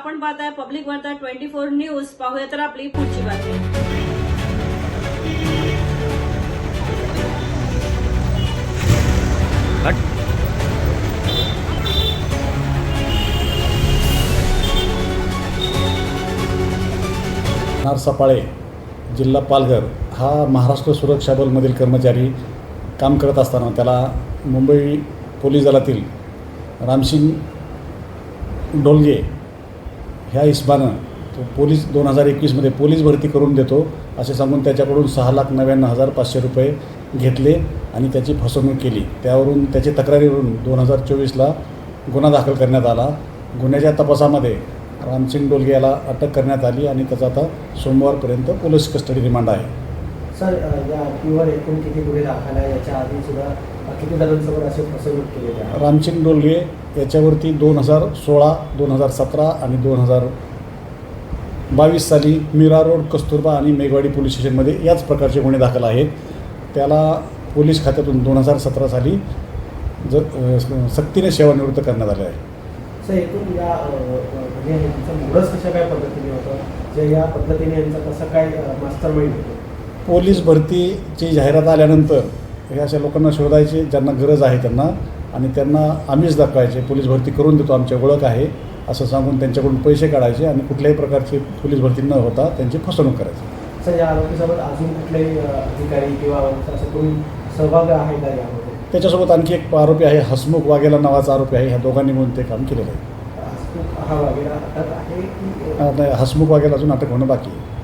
आपण पाहताय पब्लिक वार्ता ट्वेंटी फोर न्यूज पाहूया तर आपली पुढची बातमी. सपाळे जिल्हा पालघर हा महाराष्ट्र सुरक्षा बलमधील कर्मचारी काम करत असताना त्याला मुंबई पोलीस दलातील रामसिंग डोलगे ह्या हिस्बानं तो पोलीस दोन हजार एकवीसमध्ये पोलीस भरती करून देतो असे सांगून त्याच्याकडून सहा लाख नव्याण्णव हजार पाचशे रुपये घेतले आणि त्याची फसवणूक केली. त्यावरून त्याची तक्रारीवरून दोन हजार चोवीसला गुन्हा दाखल करण्यात आला. गुन्ह्याच्या तपासामध्ये रामसिंग डोलगे याला अटक करण्यात आली आणि त्याचा आता सोमवारपर्यंत पोलीस कस्टडी रिमांड आहे. सर या आरोपीवर एकूण किती गुन्हे दाखल आहे याच्या आधी सुद्धा किती जणांसोबत असे आहे रामसिंग डोलगे याच्यावरती दोन हजार सोळा दोन हजार सतरा आणि दोन हजार बावीस साली मीरा रोड कस्तुरबा आणि मेघवाडी पोलीस स्टेशनमध्ये याच प्रकारचे गुन्हे दाखल आहेत. त्याला पोलीस खात्यातून दोन हजार सतरा साली ज सक्तीने सेवानिवृत्त करण्यात आले आहे. एकूण या म्हणजे यांचं मोडस कशा काय पद्धतीने होतं? जे या पद्धतीने यांचं कसं काय मास्टर माइंड होतं? पोलीस भरतीची जाहिरात आल्यानंतर हे अशा लोकांना शोधायचे ज्यांना गरज आहे त्यांना. आणि त्यांना आम्हीच दाखवायचे पोलीस भरती करून देतो आमच्या ओळख आहे असं सांगून त्यांच्याकडून पैसे काढायचे आणि कुठल्याही प्रकारची पोलीस भरती न होता त्यांची फसवणूक करायची. सर या आरोपीसोबत अजून कुठलेही अधिकारी किंवा सहभाग आहे का यामध्ये? त्याच्यासोबत आणखी एक आरोपी आहे हसमुख वाघेला नावाचा आरोपी आहे. ह्या दोघांनी मिळून ते काम केलेलं आहे. हसमुख वाघेला अजून अटक होणं बाकी आहे.